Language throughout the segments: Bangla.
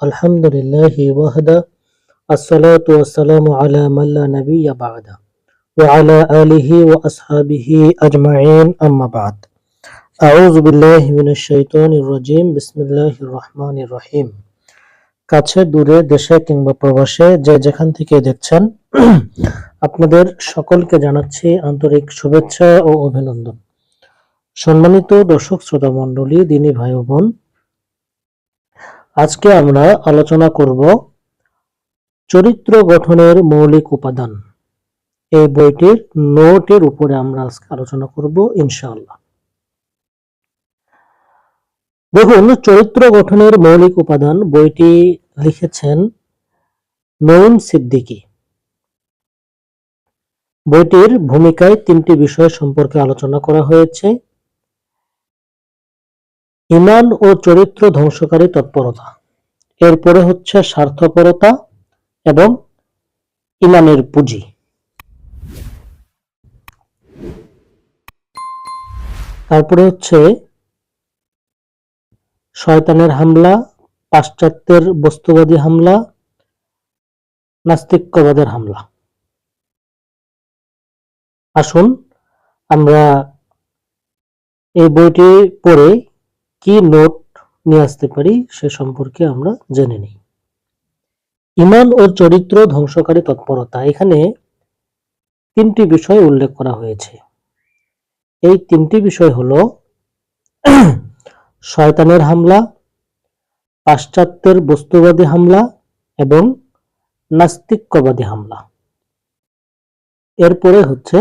আলহামদুলিল্লাহ রহিম। কাছে, দূরে, দেশে কিংবা প্রবাসে যে যেখান থেকে দেখছেন, আপনাদের সকলকে জানাচ্ছি আন্তরিক শুভেচ্ছা ও অভিনন্দন। সম্মানিত দর্শক শ্রোতা মন্ডলী দিনী ভাই বোন আজকে আমরা আলোচনা করব চরিত্র গঠনের মৌলিক উপাদান। এই বইটির নোটের উপরে আমরা আজকে আলোচনা করব, ইনশাআল্লাহ। দেখুন, চরিত্র গঠনের মৌলিক উপাদান বইটি লিখেছেন নঈম সিদ্দিকী। বইটির ভূমিকায় তিনটি বিষয় সম্পর্কে আলোচনা করা হয়েছে। ইমান ও চরিত্র ধ্বংসকারী তৎপরতা। এরপরে হচ্ছে স্বার্থপরতা এবং ইমানের পুঁজি। তারপরে হচ্ছে শয়তানের হামলা, পাশ্চাত্যের বস্তুবাদী হামলা, নাস্তিক্যবাদের হামলা। আসুন আমরা এই বইটি পড়ে কি নোট নিয়ে আসতে পারি সে সম্পর্কে আমরা জেনে নিই। ইমান ও চরিত্র ধ্বংসকারী তৎপরতা। এখানে তিনটি বিষয় উল্লেখ করা হয়েছে। এই তিনটি বিষয় হলো শয়তানের হামলা, পাশ্চাত্যের বস্তুবাদী হামলা এবং নাস্তিক্যবাদী হামলা। এরপরে হচ্ছে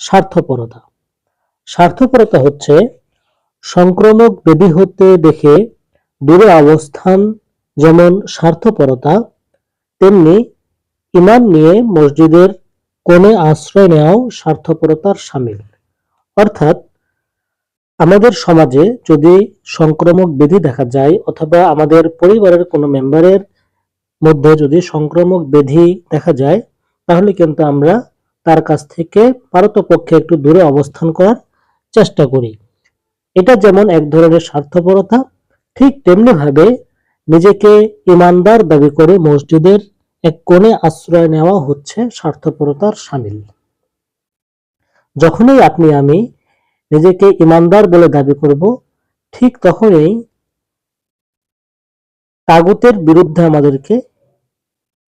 স্বার্থপরতা। স্বার্থপরতা হচ্ছে সংক্রমক ব্যাধি হতে দেখে দূরে অবস্থান যেমন স্বার্থপরতা, তেমনি ইমান নিয়ে মসজিদের কোণে আশ্রয় নেওয়াও স্বার্থপরতার সামিল। অর্থাৎ আমাদের সমাজে যদি সংক্রমক ব্যাধি দেখা যায় অথবা আমাদের পরিবারের কোনো মেম্বারের মধ্যে যদি সংক্রমক ব্যাধি দেখা যায়, তাহলে কিন্তু আমরা তার কাছ থেকে পারতপক্ষে একটু দূরে অবস্থান করার চেষ্টা করি। এটা যেমন এক ধরনের স্বার্থপরতা, ঠিক তেমনি ভাবে নিজেকে ইমানদার দাবি করে মসজিদের এক কোণে আশ্রয় নেওয়া হচ্ছে স্বার্থপরতার সামিল। যখনই আপনি আমি নিজেকে ইমানদার বলে দাবি করব, ঠিক তখনই তাগুতের বিরুদ্ধে আমাদেরকে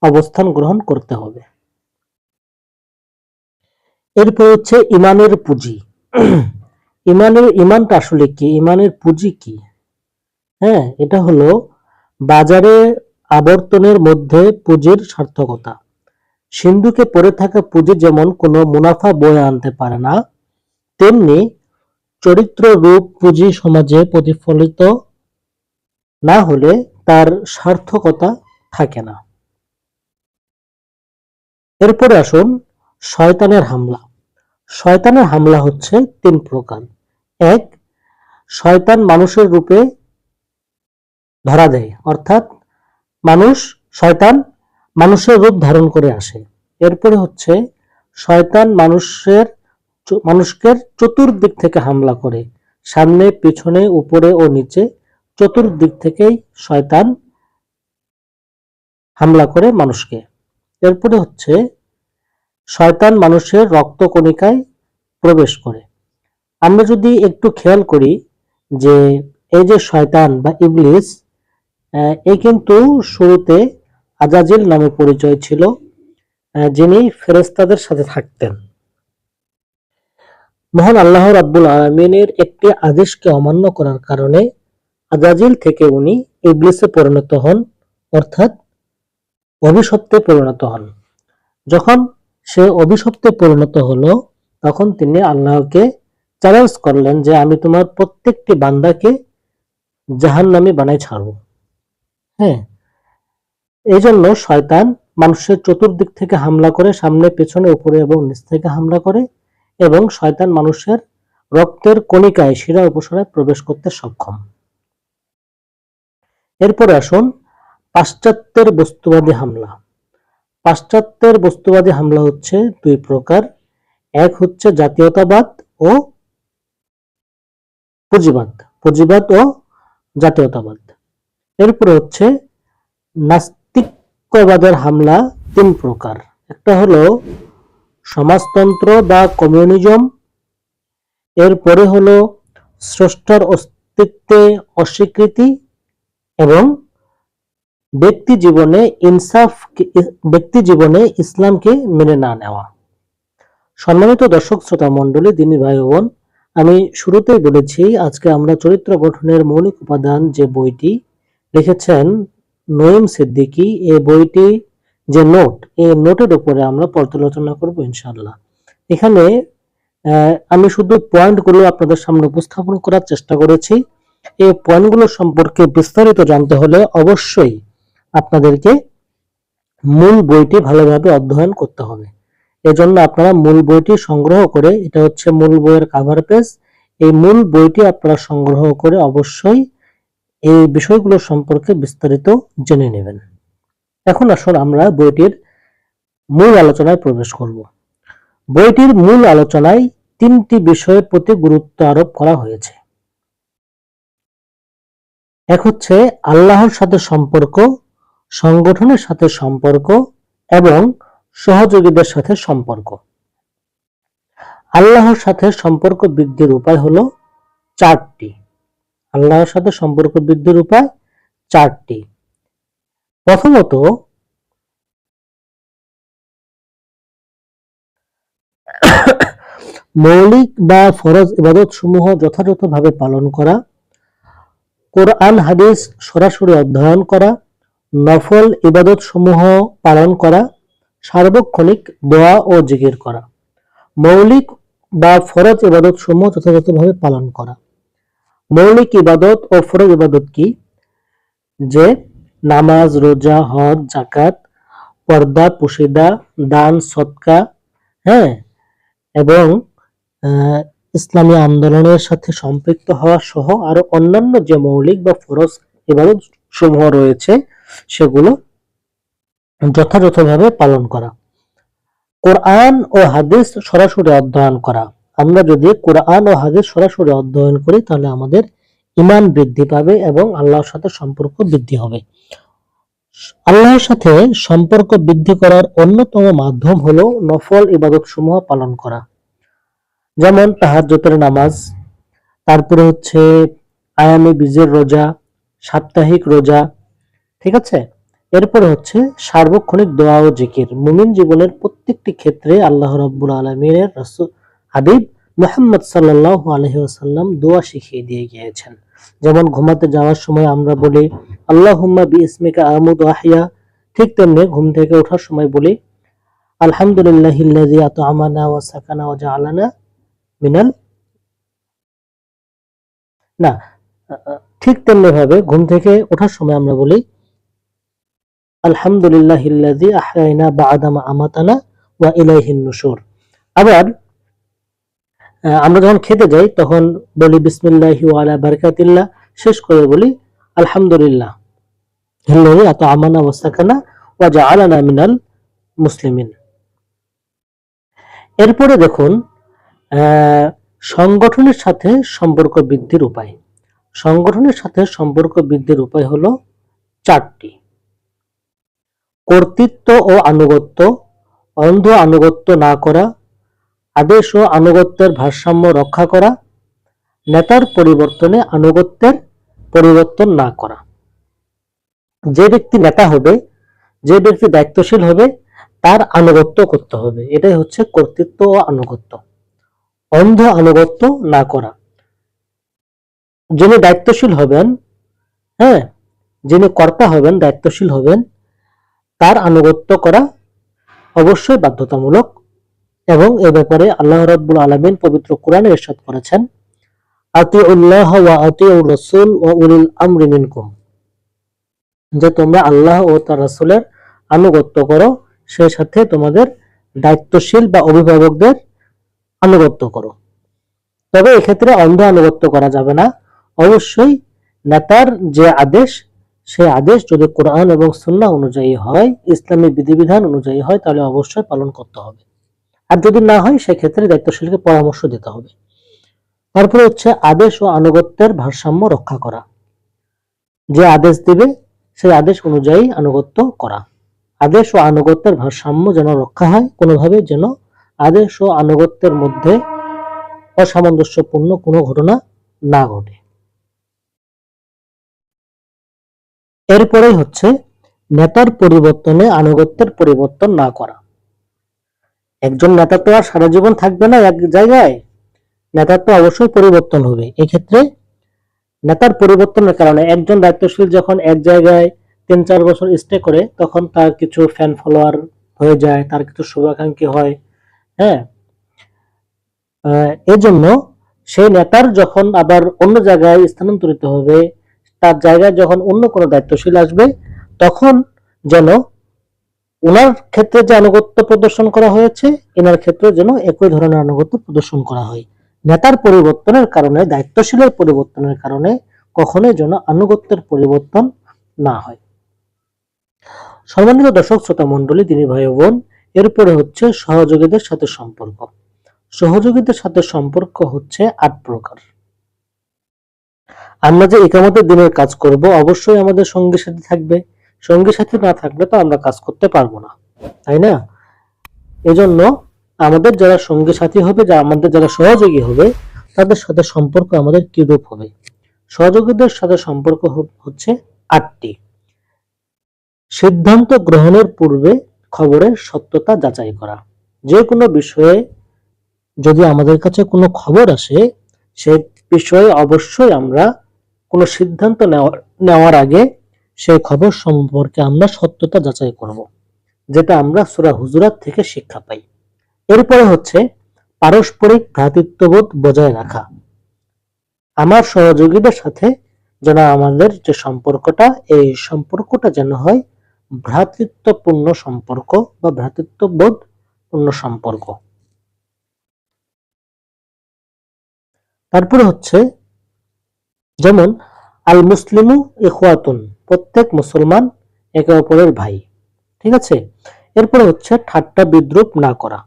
অবস্থান গ্রহণ করতে হবে। এরপর হচ্ছে ইমানের পুঁজি। ইমানের, ইমানটা আসলে কি? ইমানের পুঁজি কি? হ্যাঁ এটা হলো বাজারে আবর্তনের মধ্যে পুঁজির সার্থকতা। সিন্ধুকে পড়ে থাকা পুঁজি যেমন কোনো মুনাফা বয়ে আনতে পারে না, তেমনি চরিত্র রূপ পুঁজি সমাজে প্রতিফলিত না হলে তার সার্থকতা থাকে না। এরপরে আসুন শয়তানের হামলা। শয়তানের হামলা হচ্ছে তিন প্রকার। এক, শয়তান মানুষের রূপে ধরা দেয়। অর্থাৎ মানুষ, শয়তান মানুষের রূপ ধারণ করে আসে। এরপরে হচ্ছে শয়তান মানুষের মানুষকে চতুর্দিক থেকে হামলা করে। সামনে, পিছনে, উপরে ও নিচে চতুর্দিক থেকেই শয়তান হামলা করে মানুষকে। এরপরে হচ্ছে শয়তান মানুষের রক্তকণিকায় প্রবেশ করে। আমরা যদি একটু খেয়াল করি যে এই যে শয়তান বা ইবলিস এ কিন্তু শুরুতে আজাজিল নামে পরিচয় ছিল যিনি ফেরেস্তাদের সাথে থাকতেন। মহান আল্লাহ রাব্বুল আলমিনের একটি আদেশকে অমান্য করার কারণে আজাজিল থেকে উনি ইবলিসে পরিণত হন, অর্থাৎ অভিশপ্তে পরিণত হন। যখন সে অভিশপ্তে পরিণত হলো, তখন তিনি আল্লাহকে চ্যালেঞ্জ করলেন যে আমি তোমার প্রত্যেকটি বান্দাকে জাহান নামে বানাই ছাড়ব। হ্যাঁ এই জন্য শয়তান মানুষের চতুর্দিক থেকে হামলা করে, সামনে, পেছনে, উপরে এবং নিচ থেকে হামলা করে এবং শয়তান মানুষের রক্তের কণিকায় শিরা উপসরায় প্রবেশ করতে সক্ষম। এরপরে আসুন, পাশ্চাত্যের বস্তুবাদী হামলা। পাশ্চাত্যের বস্তুবাদী হামলা হচ্ছে দুই প্রকার। এক হচ্ছে জাতীয়তাবাদ ও পুঁজিবাদ পুঁজিবাদ ও জাতীয়তাবাদ। এরপরে হচ্ছে নাস্তিকবাদের হামলা তিন প্রকার। একটা হলো সমাজতন্ত্র বা কমিউনিজম, এরপরে হলো স্রষ্টার অস্তিত্বে অস্বীকৃতি এবং ব্যক্তি জীবনে ইনসাফ ব্যক্তি জীবনে ইসলামকে মেনে না নেওয়া। সম্মানিত দর্শক, শ্রোতা মণ্ডলী, দিনী ভাই বোন আমি শুরুতেই বলেছি, আজকে আমরা চরিত্র গঠনের মৌলিক উপাদান যে বইটি লিখেছেন নঈম সিদ্দিকী এই বইটি যে নোট এই নোটের উপরে আমরা পর্যালোচনা করব ইনশাল্লাহ এখানে আমি শুধু পয়েন্টগুলো আপনাদের সামনে উপস্থাপন করার চেষ্টা করেছি। এই পয়েন্টগুলো সম্পর্কে বিস্তারিত জানতে হলে অবশ্যই আপনাদেরকে মূল বইটি ভালোভাবে অধ্যয়ন করতে হবে। এজন্য আপনারা মূল বইটি সংগ্রহ করে, এটা হচ্ছে মূল বইয়ের কাভার পেজ এই মূল বইটি আপনারা সংগ্রহ করে অবশ্যই এই বিষয়গুলো সম্পর্কে বিস্তারিত জেনে নেবেন। এখন আসুন আমরা বইটির মূল আলোচনায় প্রবেশ করব। বইটির মূল আলোচনায় তিনটি বিষয়ের প্রতি গুরুত্ব আরোপ করা হয়েছে। এক হচ্ছে আল্লাহর সাথে সম্পর্ক, সংগঠনের সাথে সম্পর্ক এবং সহযোগীদের সাথে সম্পর্ক। আল্লাহর সাথে সম্পর্ক বৃদ্ধির উপায় হলো চারটি। আল্লাহর সাথে সম্পর্ক বৃদ্ধির উপায় চারটি। প্রথমত, মৌলিক বা ফরজ ইবাদত সমূহ যথাযথভাবে পালন করা, কোরআন, হাদিস সরাসরি অধ্যয়ন করা, নফল ইবাদত সমূহ পালন করা সার্বক্ষণিক দোয়া ও জিকির করা, মৌলিক বা ফরজ ইবাদত সমূহ যথাযথভাবে পালন করা। মৌলিক ইবাদত ও ফরজ ইবাদত কি? যে নামাজ, রোজা, হজ জাকাত পর্দা, পুশিদা, দান সৎকা হ্যাঁ এবং ইসলামী আন্দোলনের সাথে সম্পৃক্ত হওয়া সহ আরও অন্যান্য যে মৌলিক বা ফরজ ইবাদত সমূহ রয়েছে, সেগুলো যথাযথভাবে পালন করা। কোরআন ও হাদিস সরাসরি অধ্যয়ন করা। আমরা যদি কোরআন ও হাদিস সরাসরি অধ্যয়ন করি, তাহলে আমাদের ইমান বৃদ্ধি পাবে এবং আল্লাহর সাথে সম্পর্ক বৃদ্ধি হবে। আল্লাহর সাথে সম্পর্ক বৃদ্ধি করার অন্যতম মাধ্যম হলো নফল ইবাদত সমূহ পালন করা। যেমন তাহাজ্জুদের নামাজ, তারপরে হচ্ছে আয়ামে বীজের রোজা, সাপ্তাহিক রোজা, ঠিক আছে? এরপরে হচ্ছে সার্বক্ষণিক দোয়া ও জিকির। মুমিন জীবনের প্রত্যেকটি ক্ষেত্রে আল্লাহ রাব্বুল আলমিনের রাসূল হাবিব মুহাম্মদ সাল্লাল্লাহু আলাইহি ওয়াসাল্লাম দোয়া শিখিয়ে দিয়ে গিয়েছেন। যেমন ঘুমাতে যাওয়ার সময় আমরা বলি, আল্লাহুম্মা বিইসমিকা আমুদ ওয়া আহইয়া। ঠিক তেমনি ঘুম থেকে ওঠার সময় বলি আলহামদুলিল্লাহিল্লাযী আত'আমানা ওয়া সাকানা ওয়া জাআলানা মিনাল না ঠিক তেমনি ভাবে ঘুম থেকে ওঠার সময় আমরা বলি ইলাইহিন নুশুর। আবার আমরা যখন খেতে যাই, তখন বলি আলা শেষ করে বলি আলহামদুলিল্লাহ। আমানা ওয়া মিনাল মুসলিমিন। এরপরে দেখুন সংগঠনের সাথে সম্পর্ক বৃদ্ধির উপায়। সংগঠনের সাথে সম্পর্ক বৃদ্ধির উপায় হলো চারটি। কর্তৃত্ব ও আনুগত্য, অন্ধ আনুগত্য না করা, আদেশ ও আনুগত্যের ভারসাম্য রক্ষা করা, নেতার পরিবর্তনে আনুগত্যের পরিবর্তন না করা। যে ব্যক্তি নেতা হবে, যে ব্যক্তি দায়িত্বশীল হবে, তার আনুগত্য করতে হবে। এটাই হচ্ছে কর্তৃত্ব ও আনুগত্য। অন্ধ আনুগত্য না করা। যিনি দায়িত্বশীল হবেন হ্যাঁ যিনি কর্তা হবেন, দায়িত্বশীল হবেন তার আনুগত্য করা অবশ্যই বাধ্যতামূলক এবং এ ব্যাপারে আল্লাহ রাব্বুল আলামিন পবিত্র কোরআনে ইরশাদ করেছেন, আতিউল্লাহ ওয়া আতিউর রাসূল ওয়া উলিল আমরি যে তোমরা আল্লাহ ও তার রাসূলের আনুগত্য করো সেই সাথে তোমাদের দায়িত্বশীল বা অভিভাবকদের আনুগত্য করো। তবে এক্ষেত্রে অন্ধ আনুগত্য করা যাবে না। অবশ্যই নেতার যে আদেশ সেই আদেশ যদি কোরআন এবং সুন্নাহ অনুযায়ী হয়, ইসলামী বিধিবিধান অনুযায়ী হয়, তাহলে অবশ্যই পালন করতে হবে। আর যদি না হয়, সেক্ষেত্রে দায়িত্বশীলকে পরামর্শ দিতে হবে। তারপরে হচ্ছে আদেশ ও আনুগত্যের ভারসাম্য রক্ষা করা। যে আদেশ দিবে, সেই আদেশ অনুযায়ী আনুগত্য করা। আদেশ ও আনুগত্যের ভারসাম্য যেন রক্ষা হয়, কোনোভাবে যেন আদেশ ও আনুগত্যের মধ্যে অসামঞ্জস্যপূর্ণ কোনো ঘটনা না ঘটে। এরপরেই হচ্ছে নেতার পরিবর্তনে আনুগত্যের পরিবর্তন না করা। একজন নেতা তো আর সারা জীবন থাকবে না এক জায়গায়। নেতার তো অবশ্যই পরিবর্তন হবে। এক্ষেত্রে নেতার পরিবর্তনের কারণে একজন দায়িত্বশীল যখন এক জায়গায় তিন চার বছর স্টে করে, তখন তার কিছু ফ্যান ফলোয়ার হয়ে যায়, তার কিছু শুভাকাঙ্ক্ষী হয়। হ্যাঁ? এজন্য সেই নেতার যখন আবার অন্য জায়গায় স্থানান্তরিত হবে তার জায়গায় যখন অন্য কোনো দায়িত্বশীল আসবে, তখন যেন ওনার ক্ষেত্রে যে আনুগত্য প্রদর্শন করা হয়েছে, এনার ক্ষেত্রে যেন একই ধরনের আনুগত্য প্রদর্শন করা হয়। নেতার পরিবর্তনের কারণে, দায়িত্বশীলের পরিবর্তনের কারণে কখনোই যেন আনুগত্যের পরিবর্তন না হয়। সম্মানিত দর্শক শ্রোতা মণ্ডলী, তিনি ভাই বোন এরপরে হচ্ছে সহযোগীদের সাথে সম্পর্ক। সহযোগীদের সাথে সম্পর্ক হচ্ছে আট প্রকার। আমরা যে একামতের দিনের কাজ করব, অবশ্যই আমাদের সঙ্গী সাথী থাকবে। সঙ্গী সাথী না থাকলে তো আমরা কাজ করতে পারব না, তাই না? এজন্য আমাদের যারা সঙ্গী সাথী হবে, যা আমাদের যারা সহযোগী হবে, তাদের সাথে সম্পর্ক আমাদের কিরূপ হবে? সহযোগীদের সাথে সম্পর্ক হচ্ছে আটটি। সিদ্ধান্ত গ্রহণের পূর্বে খবরের সত্যতা যাচাই করা। যে কোনো বিষয়ে যদি আমাদের কাছে কোনো খবর আসে, সে বিষয়ে অবশ্যই আমরা কোনো সিদ্ধান্ত নেওয়ার নেওয়ার আগে সেই খবর সম্পর্কে আমরা সত্যতা যাচাই করব, যেটা আমরা সূরা হুজুরাত থেকে শিক্ষা পাই। এরপরে হচ্ছে পারস্পরিক ভ্রাতৃত্ববোধ বজায় রাখা। আমার সহযোগীদের সাথে যেন আমাদের যে সম্পর্কটা, এই সম্পর্কটা যেন হয় ভ্রাতৃত্বপূর্ণ সম্পর্ক বা ভ্রাতৃত্ববোধ পূর্ণ সম্পর্ক। তারপরে হচ্ছে, যেমন আল মুসলিমু প্রত্যেক মুসলমান একে অপরের ভাই, ঠিক আছে? এরপরে হচ্ছে, ঠাট্টা বিদ্রুপ না করা,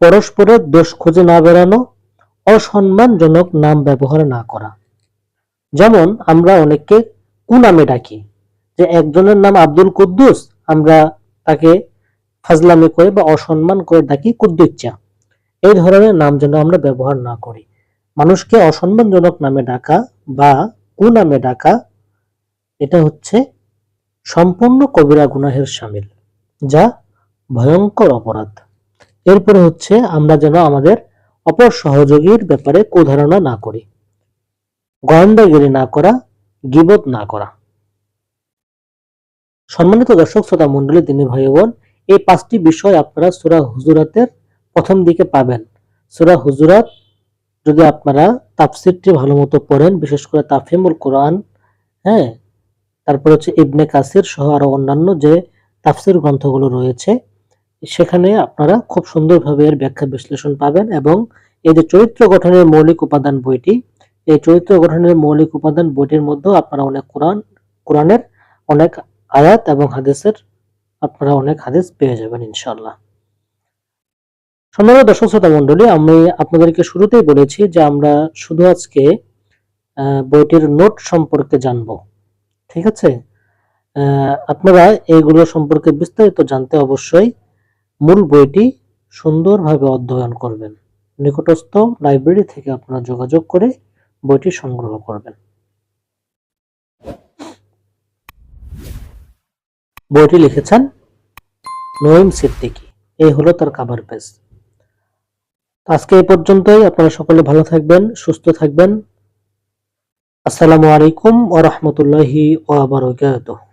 পরস্পরের দোষ খুঁজে না বেড়ানো, অসম্মানজনক নাম ব্যবহার না করা। যেমন, আমরা অনেককে কু নামে ডাকি, যে একজনের নাম আব্দুল কুদ্দুস, আমরা তাকে ফাজলামি করে বা অসম্মান করে ডাকি কুদ্দুচ্চা এই ধরনের নাম যেন আমরা ব্যবহার না করি। মানুষকে অসম্মানজনক নামে ডাকা বা কু নামে ডাকা, এটা হচ্ছে সম্পূর্ণ কবিরা গুনাহের সামিল, যা ভয়ঙ্কর অপরাধ। এরপরে হচ্ছে আমরা যেন আমাদের অপর সহযোগীর ব্যাপারে কুধারণা না করি গোয়েন্দাগিরি না করা, গিবত না করা। সম্মানিত দর্শক, শ্রোতা মন্ডলী তিনি ভাই বোন, এই পাঁচটি বিষয় আপনারা সুরা হুজুরাতের প্রথম দিকে পাবেন। সুরা হুজুরাত, যদি আপনারা তাফসিরটি ভালো মতো পড়েন, বিশেষ করে তাফিমুল কোরআন হ্যাঁ তারপর হচ্ছে ইবনে কাসির সহ আরও অন্যান্য যে তাফসির গ্রন্থগুলো রয়েছে, সেখানে আপনারা খুব সুন্দরভাবে এর ব্যাখ্যা বিশ্লেষণ পাবেন এবং এই যে চরিত্র গঠনের মৌলিক উপাদান বইটি, এই চরিত্র গঠনের মৌলিক উপাদান বইটির মধ্যেও আপনারা অনেক কোরআন, কোরআনের অনেক আয়াত এবং হাদিসের আপনারা অনেক হাদিস পেয়ে যাবেন ইনশাল্লাহ সম্মানিত দর্শক শ্রোতা মন্ডলী আমি আপনাদেরকে শুরুতেই বলেছি যে আমরা শুধু আজকে বইটির নোট সম্পর্কে জানব। ঠিক আছে? আপনারা এইগুলো সম্পর্কে বিস্তারিত জানতে অবশ্যই মূল বইটি সুন্দরভাবে অধ্যয়ন করবেন। নিকটস্থ লাইব্রেরি থেকে আপনারা যোগাযোগ করে বইটি সংগ্রহ করবেন। বইটি লিখেছেন নঈম সিদ্দিকী। এই হলো তার কাভার পেজ। আজকে এই পর্যন্তই। আপনারা সকলে ভালো থাকবেন সুস্থ থাকবেন। আসসালামু আলাইকুম ওয়া বারাকাতুহু।